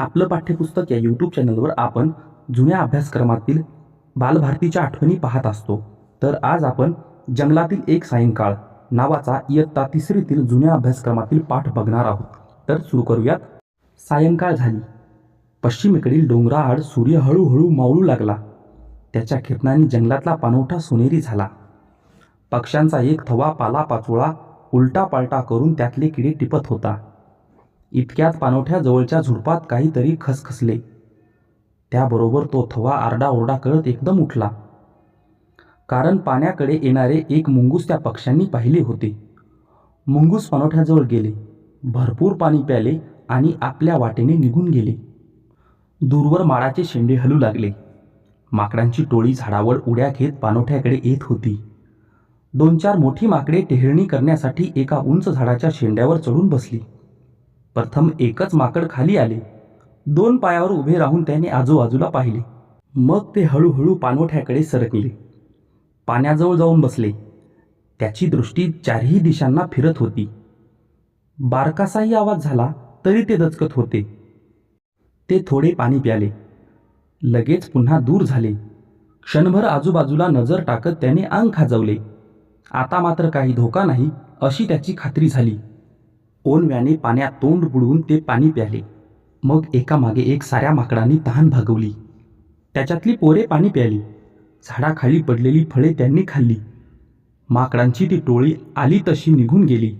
आपलं पाठ्यपुस्तक या यूट्यूब चॅनलवर आपण जुन्या अभ्यासक्रमातील बालभारतीच्या आठवणी पाहत असतो. तर आज आपण जंगलातील एक सायंकाळ नावाचा इयत्ता तिसरीतील जुन्या अभ्यासक्रमातील पाठ बघणार आहोत. तर सुरू करूयात. सायंकाळ झाली. पश्चिमेकडील डोंगराआड सूर्य हळूहळू मावळू लागला. त्याच्या किरणांनी जंगलातला पाणवठा सोनेरी झाला. पक्ष्यांचा एक थवा पालापाचोळा उलटा पालटा करून त्यातले किडे टिपत होता. इतक्यात पानोठ्याजवळच्या झुडपात काहीतरी खसखसले. त्याबरोबर तो थवा आरडाओरडा करत एकदम उठला. कारण पाण्याकडे येणारे एक मुंगूस त्या पक्ष्यांनी पाहिले होते. मुंगूस पाणवठ्याजवळ गेले. भरपूर पाणी प्याले आणि आपल्या वाटेने निघून गेले. दूरवर माडाचे शेंडे हलू लागले. माकडांची टोळी झाडावर उड्या घेत पाणवठ्याकडे येत होती. दोन चार मोठी माकडे टेहळणी करण्यासाठी एका उंच झाडाच्या शेंड्यावर चढून बसली. प्रथम एकच माकड खाली आले. दोन पायावर उभे राहून त्याने आजूबाजूला पाहिले. मग ते हळूहळू पाणवठ्याकडे सरकले. पाण्याजवळ जाऊन बसले. त्याची दृष्टी चारही दिशांना फिरत होती. बारकासाही आवाज झाला तरी ते दचकत होते. ते थोडे पाणी प्याले. लगेच पुन्हा दूर झाले. क्षणभर आजूबाजूला नजर टाकत त्याने अंग खाजवले. आता मात्र काही धोका नाही अशी त्याची खात्री झाली. ओनव्याने पाण्यात तोंड बुडवून ते पाणी प्याले. मग एकामागे एक साऱ्या माकडांनी तहान भागवली. त्याच्यातली पोरे पाणी प्याली. झाडाखाली पडलेली फळे त्यांनी खाल्ली. माकडांची ती टोळी आली तशी निघून गेली.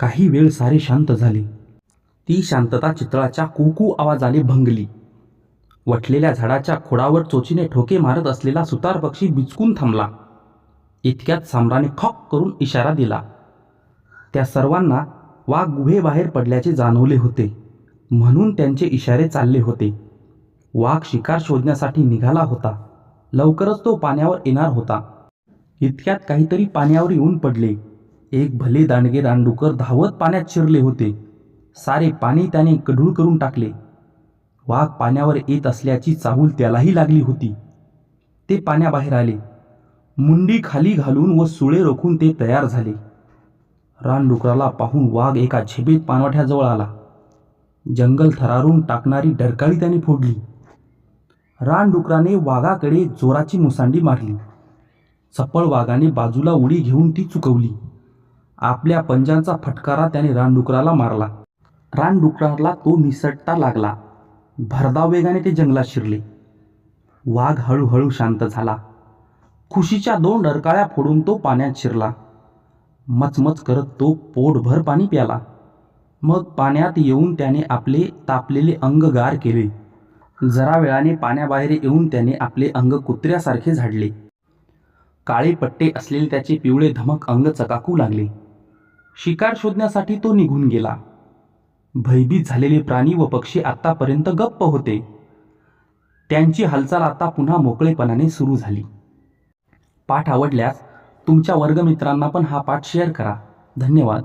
काही वेळ सारे शांत झाले. ती शांतता चितळाच्या कुकू आवाजाने भंगली. वटलेल्या झाडाच्या खोडावर चोचीने ठोके मारत असलेला सुतार पक्षी बिचकून थांबला. इतक्यात सामराने खॉक करून इशारा दिला. त्या सर्वांना वाघ गुहेबाहेर पडल्याचे जाणवले होते. म्हणून त्यांचे इशारे चालले होते. वाघ शिकार शोधण्यासाठी निघाला होता. लवकरच तो पाण्यावर येणार होता. इतक्यात काहीतरी पाण्यावर येऊन पडले. एक भले दांडगे रानडुकर धावत पाण्यात शिरले होते. सारे पाणी त्याने कढूळ करून टाकले. वाघ पाण्यावर येत असल्याची चाहूल त्यालाही लागली होती. ते पाण्याबाहेर आले. मुंडी खाली घालून व सुळे रोखून ते तयार झाले. रानडुकराला पाहून वाघ एका झेपेत पानवठ्याजवळ आला. जंगल थरारून टाकणारी डरकाळी त्याने फोडली. रानडुकराने वाघाकडे जोराची मुसांडी मारली. चपळ वाघाने बाजूला उडी घेऊन ती चुकवली. आपल्या पंजांचा फटकारा त्याने रानडुकराला मारला. रानडुकराला तो निसटता लागला. भरधाव वेगाने ते जंगलात शिरले. वाघ हळूहळू शांत झाला. खुशीच्या दोन डरकाळ्या फोडून तो पाण्यात शिरला. मचमच करत तो पोटभर पाणी प्याला. मग पाण्यात येऊन त्याने आपले तापलेले अंग गार केले. जरा वेळाने पाण्याबाहेर येऊन त्याने आपले अंग कुत्र्यासारखे झाडले. काळे पट्टे असलेले त्याचे पिवळे धमक अंग चकाकू लागले. शिकार शोधण्यासाठी तो निघून गेला. भयभीत झालेले प्राणी व पक्षी आत्तापर्यंत गप्प होते. त्यांची हालचाल आता पुन्हा मोकळेपणाने सुरू झाली. पाठ आवडल्यास तुमच्या वर्गमित्रांना पण हा पाठ शेअर करा. धन्यवाद.